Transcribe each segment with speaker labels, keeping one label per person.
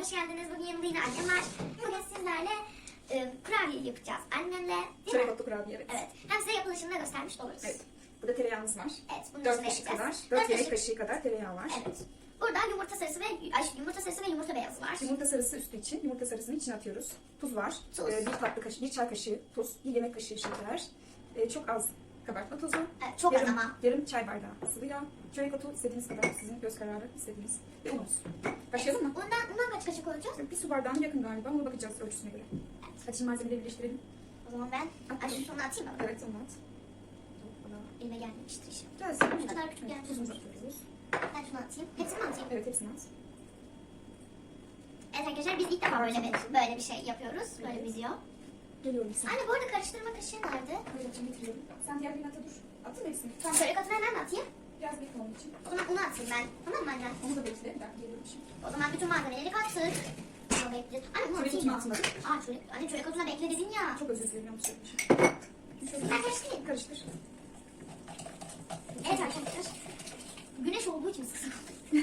Speaker 1: hoş geldiniz. Bugün yanımda yine annem var. Bugün sizlerle e, kurabiye yapacağız. Annemle, değil
Speaker 2: Şöyle
Speaker 1: mi?
Speaker 2: otlu kurabiye evet.
Speaker 1: Evet. Hem size yapılışını da göstermiş oluruz.
Speaker 2: Evet. Burada tereyağımız var.
Speaker 1: Evet, bunun
Speaker 2: 4
Speaker 1: üstüne
Speaker 2: kaşık kadar,
Speaker 1: yapacağız.
Speaker 2: 4
Speaker 1: Dört
Speaker 2: yemek kaşığı kadar tereyağı var.
Speaker 1: Evet. Burada yumurta sarısı ve ay, yumurta sarısı ve yumurta beyazı var.
Speaker 2: Yumurta sarısı üstü için, yumurta sarısını içine atıyoruz. Tuz var.
Speaker 1: Tuz.
Speaker 2: Ee, bir tatlı kaşığı, bir çay kaşığı tuz, bir yemek kaşığı şeker. Ee, çok az kabartma tozu.
Speaker 1: Evet, çok az
Speaker 2: yarım,
Speaker 1: ama.
Speaker 2: Yarım çay bardağı sıvı yağ. Çörek otu istediğiniz kadar, sizin göz kararı istediğiniz. Ve unumuz. Başlayalım mı?
Speaker 1: Bundan, bundan kaç kaşık koyacağız?
Speaker 2: Bir su bardağına yakın galiba, ona bakacağız ölçüsüne göre. Hadi şimdi malzemeleri birleştirelim.
Speaker 1: O zaman ben ay, şu şunu atayım mı?
Speaker 2: Evet, onu at.
Speaker 1: Elime gelmemiştir inşallah.
Speaker 2: biraz
Speaker 1: Şu kadar küçük.
Speaker 2: Tuzumuzu atıyoruz.
Speaker 1: Ben şunu atayım. Hepsini mi atayım?
Speaker 2: Evet, hepsini at.
Speaker 1: Evet arkadaşlar biz ilk defa böyle bir, böyle bir şey yapıyoruz. Böyle bir video.
Speaker 2: Geliyorum sen.
Speaker 1: Anne bu arada karıştırma kaşığı nerede?
Speaker 2: Böyle için getiriyorum. Sen diğer birini ata dur. Atın hepsini.
Speaker 1: Tamam şöyle katını hemen mi atayım?
Speaker 2: Biraz bekle onun için.
Speaker 1: O zaman unu atayım ben. Tamam mı anne?
Speaker 2: Onu da bekle. Ben geliyorum şimdi.
Speaker 1: O zaman bütün malzemeleri kattık. Bunu bekle. Anne
Speaker 2: Çörek
Speaker 1: atayım
Speaker 2: atmadık.
Speaker 1: Aa çörek. Anne çörek otuna bekle dedin ya.
Speaker 2: Çok özür dilerim yanlış söylemişim.
Speaker 1: Ben karıştırayım.
Speaker 2: Karıştır.
Speaker 1: Evet arkadaşlar. Güneş olduğu için sıkı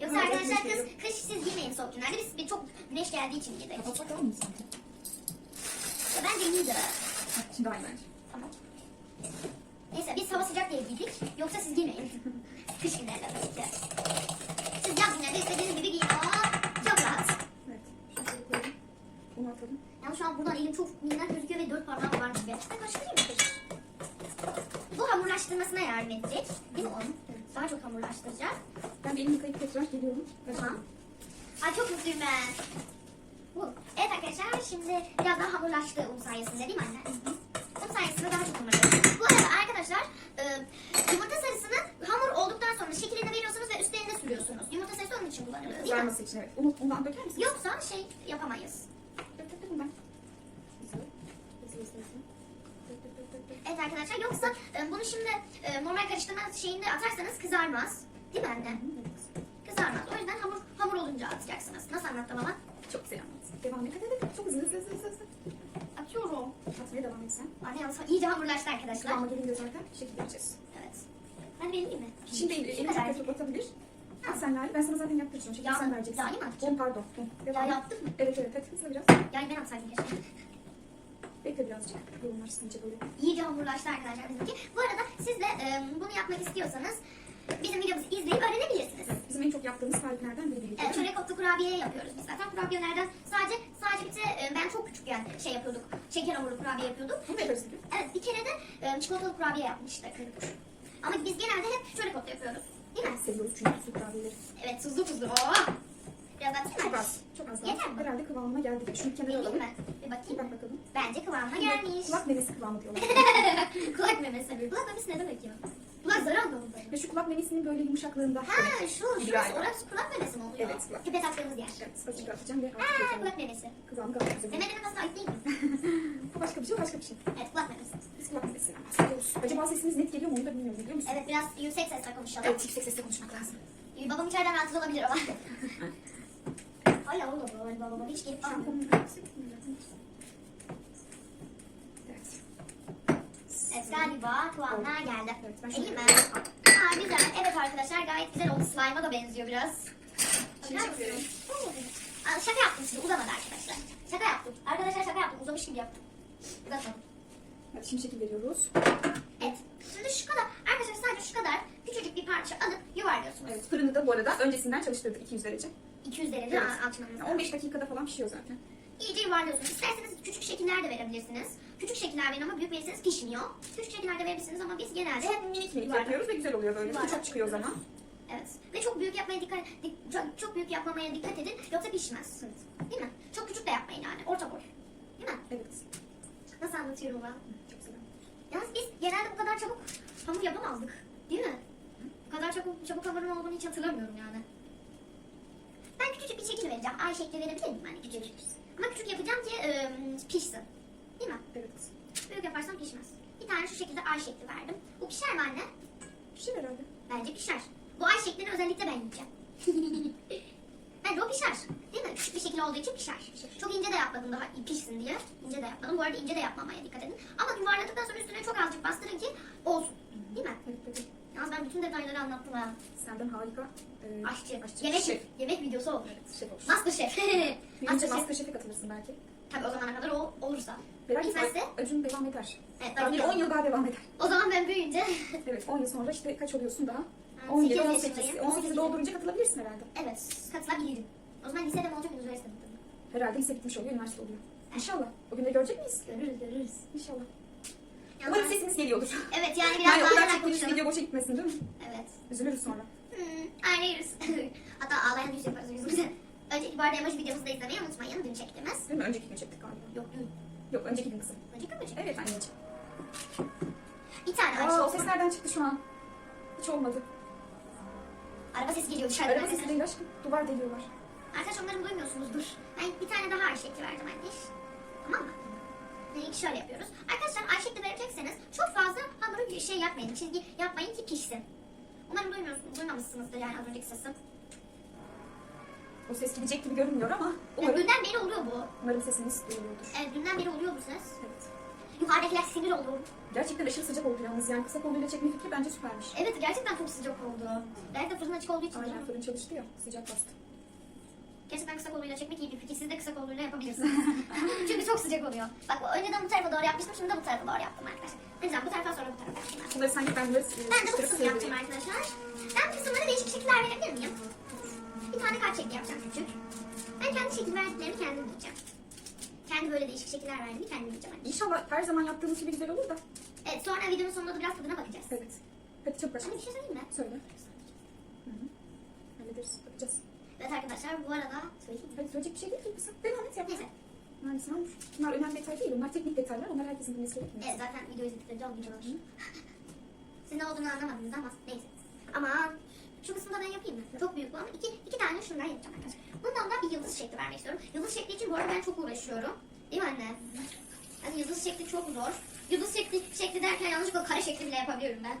Speaker 1: Yoksa arkadaşlar kız, kış siz giymeyin soğuk günlerde. Biz bir çok güneş geldiği için giydik.
Speaker 2: Tamam mı sanki?
Speaker 1: Ya bence iyiydi.
Speaker 2: Heh, Şimdi aynı bence.
Speaker 1: Tamam. Neyse biz hava sıcak diye giydik. Yoksa siz giymeyin. Kış günlerinde ki. Siz yaz günlerde istediğiniz gibi giyin. Aa, çok rahat.
Speaker 2: Evet. Onu atalım.
Speaker 1: Yani şu an buradan elim çok minnak gözüküyor ve dört parmağım var gibi. Ben karıştırayım mı peki? Bu hamurlaştırmasına yardım edecek. Değil mi onun? Daha çok hamurlaştıracak.
Speaker 2: Ben elimi yıkayıp tekrar geliyorum.
Speaker 1: Tamam. Ay çok mutluyum ben. Bu. Evet arkadaşlar şimdi biraz daha hamurlaştı un sayesinde değil mi anne? Un sayesinde daha çok hamurlaştı. Bu arada arkadaşlar e, yumurta sarısını hamur olduktan sonra şeklini veriyorsunuz ve üstlerine sürüyorsunuz. Yumurta sarısı onun için kullanılıyor değil mi?
Speaker 2: Kızarması için evet. Onu, ondan döker misin?
Speaker 1: Yoksa şey yapamayız.
Speaker 2: Dök ben.
Speaker 1: Evet arkadaşlar yoksa e, bunu şimdi e, normal karıştırma şeyinde atarsanız kızarmaz. Değil mi anne? Kızarmaz. O yüzden hamur hamur olunca atacaksınız. Nasıl anlattım ama?
Speaker 2: Çok güzel anlatsın. Devam et. Hadi hadi. Çok hızlı hızlı hızlı hızlı.
Speaker 1: Atıyorum.
Speaker 2: Atmaya devam et sen.
Speaker 1: Anne yalnız iyice hamurlaştı arkadaşlar.
Speaker 2: Kıvama gelince zaten şekil vereceğiz.
Speaker 1: Evet. Ben benim değil mi?
Speaker 2: Şimdi elini çok kötü atabilir. Ha sen Lale. Ben sana zaten yaptıracağım. Şekil
Speaker 1: Yağ
Speaker 2: sen vereceksin.
Speaker 1: Yağı mı atacağım?
Speaker 2: On pardon. On.
Speaker 1: Ya
Speaker 2: Devam et.
Speaker 1: yaptık mı?
Speaker 2: Evet evet. Hadi hızlı biraz.
Speaker 1: Yani ben atsaydım keşke.
Speaker 2: Bekle birazcık. Yoğunlaşsın iyice böyle.
Speaker 1: İyice hamurlaştı arkadaşlar bizimki. Bu arada siz de e, bunu yapmak istiyorsanız bizim videomuzu izleyip öğrenebilirsiniz.
Speaker 2: Evet, bizim en çok yaptığımız tariflerden biri.
Speaker 1: Evet, çörek otlu kurabiye yapıyoruz biz zaten. Kurabiyelerden sadece sadece bir de e, ben çok küçükken şey yapıyorduk. Şeker hamurlu kurabiye yapıyorduk.
Speaker 2: Yaparız bugün.
Speaker 1: Evet bir kere de e, çikolatalı kurabiye yapmıştık. Ama biz genelde hep çörek otlu yapıyoruz. Değil mi?
Speaker 2: Seviyoruz çünkü su kurabiyeleri.
Speaker 1: Evet tuzlu tuzlu. Oh! Biraz atayım
Speaker 2: Çok
Speaker 1: mı?
Speaker 2: az. Çok az daha.
Speaker 1: Yeter mi?
Speaker 2: Herhalde kıvamına geldi. Şunu kenara alalım.
Speaker 1: mi? Bir
Speaker 2: Bir
Speaker 1: bakayım.
Speaker 2: bak bakalım.
Speaker 1: Bence kıvamına gelmiş.
Speaker 2: Kulak memesi kıvamı diyorlar.
Speaker 1: Kulak memesi. Kulak memesi ne demek ya? Kulak zarı anlamında.
Speaker 2: Ve şu kulak memesinin böyle yumuşaklığında.
Speaker 1: Ha şu, şu,
Speaker 2: Galiba.
Speaker 1: orası kulak memesi mi oluyor?
Speaker 2: Evet, kulak.
Speaker 1: Küpe taktığımız yer.
Speaker 2: Evet, azıcık atacağım ve
Speaker 1: Ha kulak memesi.
Speaker 2: Kıvamı gayet güzel.
Speaker 1: Mehmet Emin nasıl ait değil mi?
Speaker 2: Bu başka bir şey, o başka bir şey.
Speaker 1: Evet kulak memesi.
Speaker 2: Biz kulak memesinden bahsediyoruz. Acaba sesimiz net geliyor mu onu da bilmiyorum biliyor musun?
Speaker 1: Evet biraz yüksek sesle konuşalım.
Speaker 2: Evet, yüksek sesle konuşmak lazım.
Speaker 1: Ee, Babam içeriden rahatsız olabilir ama. Hala oğlum galiba babam hiç gelip almıyor.
Speaker 2: Evet
Speaker 1: galiba kıvamına geldi.
Speaker 2: Şöyle-
Speaker 1: mi? Aa güzel. Evet arkadaşlar gayet güzel oldu. Slime'a da benziyor biraz.
Speaker 2: Şimdi
Speaker 1: Bakar mısınız? Aa, şaka yaptım size uzamadı arkadaşlar. Şaka yaptım. Arkadaşlar şaka yaptım. Uzamış gibi yaptım. Uzatmadım.
Speaker 2: Hadi şimdi şekil veriyoruz.
Speaker 1: Evet. Şimdi şu kadar. Arkadaşlar sadece şu kadar küçücük bir parça alıp yuvarlıyorsunuz.
Speaker 2: Evet, fırını da bu arada öncesinden çalıştırdık 200 derece.
Speaker 1: 200 derece
Speaker 2: Evet.
Speaker 1: açmanız
Speaker 2: Yani
Speaker 1: lazım.
Speaker 2: 15 dakikada falan pişiyor zaten.
Speaker 1: İyice yuvarlıyorsunuz. İsterseniz küçük şekiller de verebilirsiniz. Küçük şekiller verin ama büyük verirseniz pişmiyor. Küçük şekiller de verebilirsiniz ama biz genelde
Speaker 2: Çok minik minik yapıyoruz ve güzel oluyor böyle. Çok çıkıyor o zaman.
Speaker 1: Evet. Ve çok büyük yapmaya dikkat dik- çok, çok büyük yapmamaya dikkat edin yoksa pişmez. Değil mi? Çok küçük de yapmayın yani. Orta boy. Değil mi?
Speaker 2: Evet.
Speaker 1: Nasıl anlatıyorum ben?
Speaker 2: Çok güzel.
Speaker 1: Yalnız biz genelde bu kadar çabuk hamur yapamazdık. Değil mi? Bu kadar çabuk, çabuk hamurun olduğunu hiç hatırlamıyorum yani. Ben küçücük bir şekil vereceğim. Ay şekli verebilir miyim hani küçük? Ama küçük yapacağım ki ıı, pişsin. Değil mi?
Speaker 2: Evet.
Speaker 1: Büyük yaparsam pişmez. Bir tane şu şekilde ay şekli verdim. Bu pişer mi anne?
Speaker 2: Pişir herhalde.
Speaker 1: Bence pişer. Bu ay şeklini özellikle ben yiyeceğim. Bence o pişer. Değil mi? Küçük bir şekil olduğu için pişer. Çok ince de yapmadım daha pişsin diye. İnce de yapmadım. Bu arada ince de yapmamaya dikkat edin. Ama yuvarladıktan sonra üstüne çok azıcık bastırın ki olsun. Değil mi?
Speaker 2: Evet, evet.
Speaker 1: Yalnız ben bütün detayları anlattım ha.
Speaker 2: Senden harika e,
Speaker 1: Aşçı.
Speaker 2: aşçı.
Speaker 1: Yemek,
Speaker 2: Şef.
Speaker 1: yemek videosu o.
Speaker 2: Evet, şef olur.
Speaker 1: Masterchef.
Speaker 2: Büyüyünce
Speaker 1: Masterchef.
Speaker 2: Masterchef'e katılırsın belki.
Speaker 1: Tabii o zamana kadar o olursa.
Speaker 2: Belki
Speaker 1: Gitmezse
Speaker 2: Acun devam eder.
Speaker 1: evet,
Speaker 2: Yani
Speaker 1: ben
Speaker 2: 10 yıl daha devam eder.
Speaker 1: O zaman ben büyüyünce
Speaker 2: Evet 10 yıl sonra işte kaç oluyorsun daha?
Speaker 1: Ha,
Speaker 2: 17,
Speaker 1: sekiz
Speaker 2: 18.
Speaker 1: yaşındayım.
Speaker 2: 18'i doldurunca katılabilirsin herhalde.
Speaker 1: evet katılabilirim. O zaman lisede mi olacak üniversitede mi?
Speaker 2: Herhalde lise bitmiş oluyor, üniversite oluyor. İnşallah. O günleri görecek miyiz?
Speaker 1: Görürüz görürüz.
Speaker 2: İnşallah.
Speaker 1: Yani
Speaker 2: Umarım sesimiz geliyordur.
Speaker 1: Evet yani biraz
Speaker 2: Yani o kadar çektiğimiz
Speaker 1: konuşalım.
Speaker 2: video boşa gitmesin değil mi?
Speaker 1: Evet.
Speaker 2: Üzülürüz sonra.
Speaker 1: Hmm, ağlayırız. Hatta ağlayan yüz yaparız yüzümüze. Önceki bu arada emoji videomuzu da izlemeyi unutmayın. Dün çektiğimiz.
Speaker 2: Değil mi? Önceki gün çektik galiba.
Speaker 1: Yok dün.
Speaker 2: Yok önceki gün kızım.
Speaker 1: Önceki mi çektik?
Speaker 2: Evet anneciğim.
Speaker 1: Bir tane
Speaker 2: Aa, o
Speaker 1: Ayşe
Speaker 2: ses nereden çıktı şu an? Hiç olmadı.
Speaker 1: Araba sesi geliyor dışarıdan.
Speaker 2: Araba sesi değil aşkım. Duvar deliyorlar.
Speaker 1: Arkadaşlar umarım duymuyorsunuzdur. Ben bir tane daha Ayşe ekli verdim anne. Tamam mı? Yani ilk şöyle yapıyoruz. Arkadaşlar Ayşe ekli verecekseniz çok fazla hamuru bir şey yapmayın. Çizgi yapmayın ki pişsin. Umarım duymuyorsunuz, duymamışsınızdır yani az önceki sesim.
Speaker 2: O ses gidecek gibi görünmüyor ama
Speaker 1: Yani
Speaker 2: umarım,
Speaker 1: dünden beri oluyor bu.
Speaker 2: umarım sesiniz duyuluyordur.
Speaker 1: Evet, dünden beri oluyor bu ses.
Speaker 2: Evet.
Speaker 1: Yukarıdakiler sinir oldu.
Speaker 2: Gerçekten aşırı sıcak oldu yalnız. Yani kısa kolluyla çekme fikri bence süpermiş.
Speaker 1: Evet gerçekten çok sıcak oldu. Belki de fırın açık olduğu için.
Speaker 2: Aynen fırın çalıştı ya. Sıcak bastı.
Speaker 1: Gerçekten kısa koluyla çekmek iyi bir fikir. Siz de kısa koluyla yapabilirsiniz. Çünkü çok sıcak oluyor. Bak önceden bu tarafa doğru yapmıştım. Şimdi de bu tarafa doğru yaptım arkadaşlar. Önceden bu tarafa sonra bu tarafa yaptım.
Speaker 2: Bunları sanki ben böyle
Speaker 1: Ben de bu kısmı yapacağım arkadaşlar. Ben bu kısımlara değişik şekiller verebilir miyim? Bir tane kart şekli yapacağım küçük. Ben kendi şekil verdiklerimi kendim bulacağım. Kendi böyle değişik şekiller verdiğimi kendim bulacağım.
Speaker 2: İnşallah her zaman yaptığımız gibi güzel olur da.
Speaker 1: Evet sonra videonun sonunda da biraz tadına bakacağız.
Speaker 2: Evet. Hadi çok başla.
Speaker 1: Bir şey söyleyeyim mi?
Speaker 2: Söyle. Hı hı. Hallederiz. Bakacağız.
Speaker 1: Evet arkadaşlar bu arada söyleyeyim?
Speaker 2: Hadi söyleyecek bir şey değil ki. Devam et yap.
Speaker 1: Neyse.
Speaker 2: Yani sen bunlar önemli detay değil. Bunlar teknik detaylar. Onlar herkesin bilmesi gerekmiyor.
Speaker 1: Evet zaten video izledikleri anlayacaklar. Sizin ne olduğunu anlamadınız ama neyse. Ama şu kısmı da ben yapayım mı? Çok büyük bu ama iki, iki tane şundan yapacağım arkadaşlar. Bundan da bir yıldız şekli vermek istiyorum. Yıldız şekli için bu arada ben çok uğraşıyorum. Değil mi anne? Hani yıldız şekli çok zor. Yıldız şekli, şekli derken yanlışlıkla kare şekli bile yapabiliyorum ben.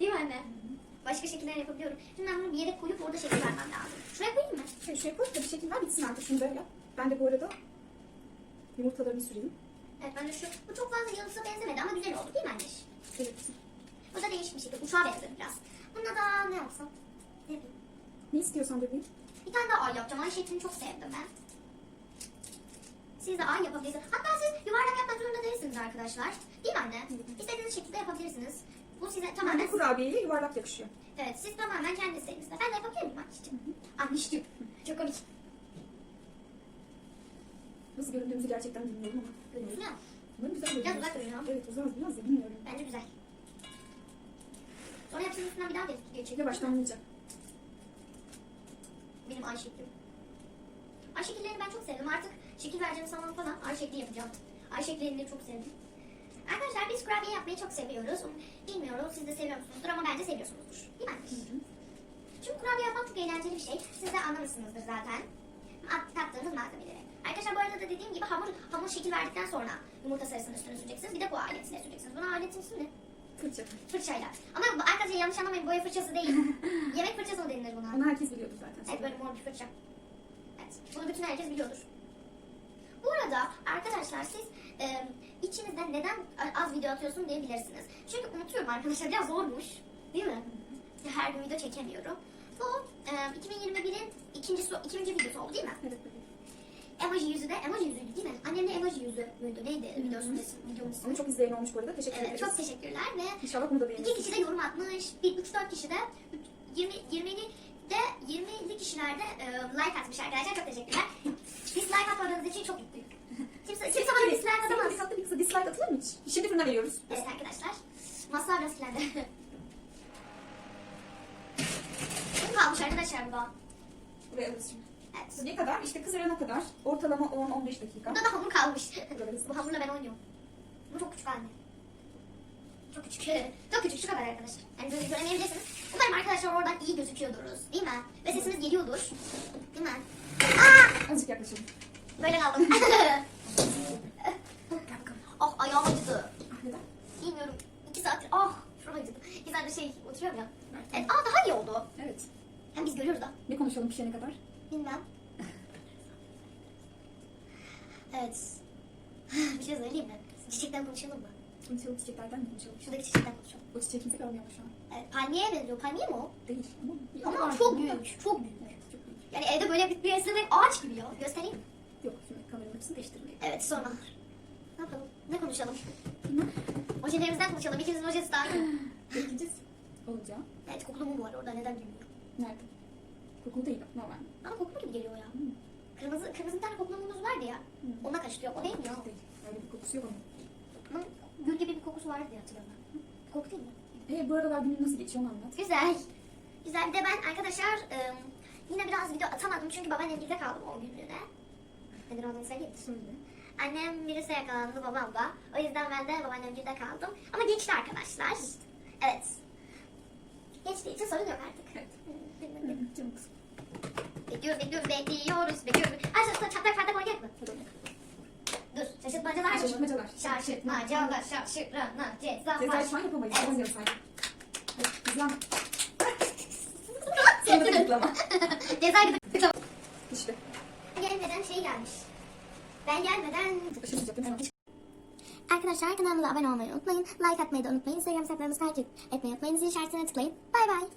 Speaker 1: Değil mi anne? Başka şekiller yapabiliyorum. Şimdi ben bunu bir yere koyup orada şekil vermem lazım. Şuraya koyayım mı?
Speaker 2: Şöyle şuraya koy da bir şekil ver bitsin artık. Da yap. Ben de bu arada yumurtalarını süreyim.
Speaker 1: Evet ben de şu. Bu çok fazla yıldıza benzemedi ama güzel oldu değil mi anne?
Speaker 2: Evet.
Speaker 1: Bu da değişik bir şekil. Uçağa benziyor biraz. Bunda da ne yapsam? Ne
Speaker 2: istiyorsan bebeğim.
Speaker 1: Bir tane daha ay yapacağım. Ay şeklini çok sevdim ben. Siz de ay yapabilirsiniz. Hatta siz yuvarlak yapmak zorunda değilsiniz arkadaşlar. Değil mi anne? İstediğiniz şekilde yapabilirsiniz. Bu size tamamen...
Speaker 2: de kurabiyeye yuvarlak yakışıyor.
Speaker 1: Evet siz tamamen kendi isteğinizde. Ben de yapabilir miyim anneciğim? Anneciğim. Çok komik.
Speaker 2: Nasıl göründüğümüzü gerçekten bilmiyorum ama.
Speaker 1: Görüyorsun ya.
Speaker 2: Umarım güzel
Speaker 1: Biraz
Speaker 2: görünüyor.
Speaker 1: uzak duruyor.
Speaker 2: Evet uzak biraz da bilmiyorum.
Speaker 1: Bence güzel. Sonra üstünden bir daha geç- geçelim.
Speaker 2: Yavaştan anlayacağım.
Speaker 1: Benim ay şeklim. Ay şekillerini ben çok sevdim. Artık şekil vereceğim zaman falan ay şekli yapacağım. Ay şekillerini çok sevdim. Arkadaşlar biz kurabiye yapmayı çok seviyoruz. Bilmiyorum siz de seviyor musunuzdur ama bence seviyorsunuzdur. Değil mi? Çünkü kurabiye yapmak çok eğlenceli bir şey. Siz de anlamışsınızdır zaten. At- Tattığınız malzemeleri. Arkadaşlar bu arada da dediğim gibi hamur, hamur şekil verdikten sonra yumurta sarısını üstüne süreceksiniz. Bir de bu aletiyle süreceksiniz. Buna aletin ismi ne?
Speaker 2: Fırça.
Speaker 1: Fırçayla. Ama bu- arkadaşlar yanlış anlamayın boya fırçası değil. Yemek fırçası mı denilir buna?
Speaker 2: Onu herkes biliyordu zaten.
Speaker 1: Evet böyle mor bir fırça. Evet. Bunu bütün herkes biliyordur. Bu arada arkadaşlar siz e, içinizde neden az video atıyorsun diyebilirsiniz. Çünkü unutuyorum arkadaşlar biraz zormuş. Değil mi? Her gün video çekemiyorum. Bu e, 2021'in ikinci, ikinci videosu oldu değil mi?
Speaker 2: Evet.
Speaker 1: Emoji yüzü de emoji yüzüydü değil mi? Annemle emoji yüzü müydü? Neydi? Videonun ismi?
Speaker 2: Onu çok izleyen olmuş bu arada. Teşekkür
Speaker 1: Evet
Speaker 2: ederiz.
Speaker 1: çok teşekkürler ve
Speaker 2: İnşallah bunu da
Speaker 1: İki
Speaker 2: beğenirsiniz.
Speaker 1: kişi de yorum atmış. Bir, üç, dört kişi de 20, 20'li de 20'li kişiler de e, like atmış arkadaşlar. Çok teşekkürler. dislike atmadığınız için çok mutluyum. Kimse, kimse bana dislike
Speaker 2: Senin
Speaker 1: atamaz.
Speaker 2: bir tatlı bir kısa dislike atılır mı hiç? Şimdi fırına veriyoruz.
Speaker 1: Evet arkadaşlar. Masa biraz kirlendi. Kim kalmış arkadaşlar burada?
Speaker 2: Buraya.
Speaker 1: Evet.
Speaker 2: Ne kadar? İşte kızarana kadar. Ortalama 10-15 dakika.
Speaker 1: Burada da hamur kalmış. Bu hamurla ben oynuyorum. Bu çok küçük anne. Çok küçük. Çok küçük şu kadar arkadaşlar. Yani böyle göremeyebilirsiniz. Umarım arkadaşlar oradan iyi gözüküyorduruz. Değil mi? Ve sesimiz geliyordur. Değil mi? Aa!
Speaker 2: Azıcık yaklaşalım.
Speaker 1: Böyle kaldım. Oh ayağım acıdı.
Speaker 2: Ah neden?
Speaker 1: Bilmiyorum. İki saattir. Ah şuram acıdı. İki saattir şey oturuyorum ya.
Speaker 2: Evet.
Speaker 1: Evet, aa daha iyi oldu.
Speaker 2: Evet.
Speaker 1: Hem biz görüyoruz da.
Speaker 2: Ne konuşalım pişene kadar?
Speaker 1: Bilmem. Evet. bir şey söyleyeyim mi? Çiçekten konuşalım mı?
Speaker 2: Konuşalım çiçeklerden mi konuşalım?
Speaker 1: Şuradaki çiçekten konuşalım.
Speaker 2: O çiçeği kimse görmüyor şu an.
Speaker 1: Evet, palmiyeye benziyor. Palmiye mi o?
Speaker 2: Değil ama.
Speaker 1: Ama çok büyük. Çok büyük.
Speaker 2: Evet çok büyük.
Speaker 1: Yani evde böyle bir, bir esnemek ağaç gibi ya. Göstereyim.
Speaker 2: Yok şimdi kameranın açısını değiştirmeyelim.
Speaker 1: Evet sonra. Ne yapalım? Ne konuşalım? Ojelerimizden konuşalım. İkimizin ojesi daha iyi.
Speaker 2: Bekleyeceğiz. Olunca.
Speaker 1: Evet kokulu mum var orada. Neden bilmiyorum.
Speaker 2: Nerede? Kokulu değil o, normal.
Speaker 1: Ama kokulu gibi geliyor ya.
Speaker 2: Hmm.
Speaker 1: Kırmızı, kırmızı bir tane kokulu mumumuz vardı ya.
Speaker 2: Hmm.
Speaker 1: Ona kaçtıyor. O değil mi ya?
Speaker 2: Değil. Öyle bir kokusu yok onun.
Speaker 1: Ama gül gibi bir kokusu vardı diye hatırlıyorum ben. Koku değil mi?
Speaker 2: E bu aralar günün nasıl geçiyor onu anlat.
Speaker 1: Güzel. Güzel. Bir de ben arkadaşlar ıı, yine biraz video atamadım çünkü babaannem bizde kaldım o günlüğüne. Neden olduğunu söyleyeyim?
Speaker 2: Söyle.
Speaker 1: Annem virüse yakalandı babam da. O yüzden ben de babaannemgilde kaldım. Ama geçti arkadaşlar. Evet. Geçtiği için sorun yok artık.
Speaker 2: Evet. Hı, Canım kızım.
Speaker 1: Bekliyoruz, bekliyoruz, bekliyoruz, bekliyoruz. Ay şaşırtma, çatlak oynayacak mı?
Speaker 2: Hadi oynayalım.
Speaker 1: Dur, şaşırtmacalar.
Speaker 2: Şaşırtmacalar.
Speaker 1: Şaşırtmacalar, şaşırtmacalar, ceza var.
Speaker 2: şu an yapamayız. Evet. Sadece. Hadi hızlan. Sonra da tıklama.
Speaker 1: Ceza gibi.
Speaker 2: İşte.
Speaker 1: Gelmeden şey gelmiş. Ben gelmeden...
Speaker 2: Şaşıracaktım hemen.
Speaker 1: Arkadaşlar kanalımıza abone olmayı unutmayın. Like atmayı da unutmayın. Instagram sayfalarımızı takip etmeyi unutmayın. Zil işaretine tıklayın. Bay bay.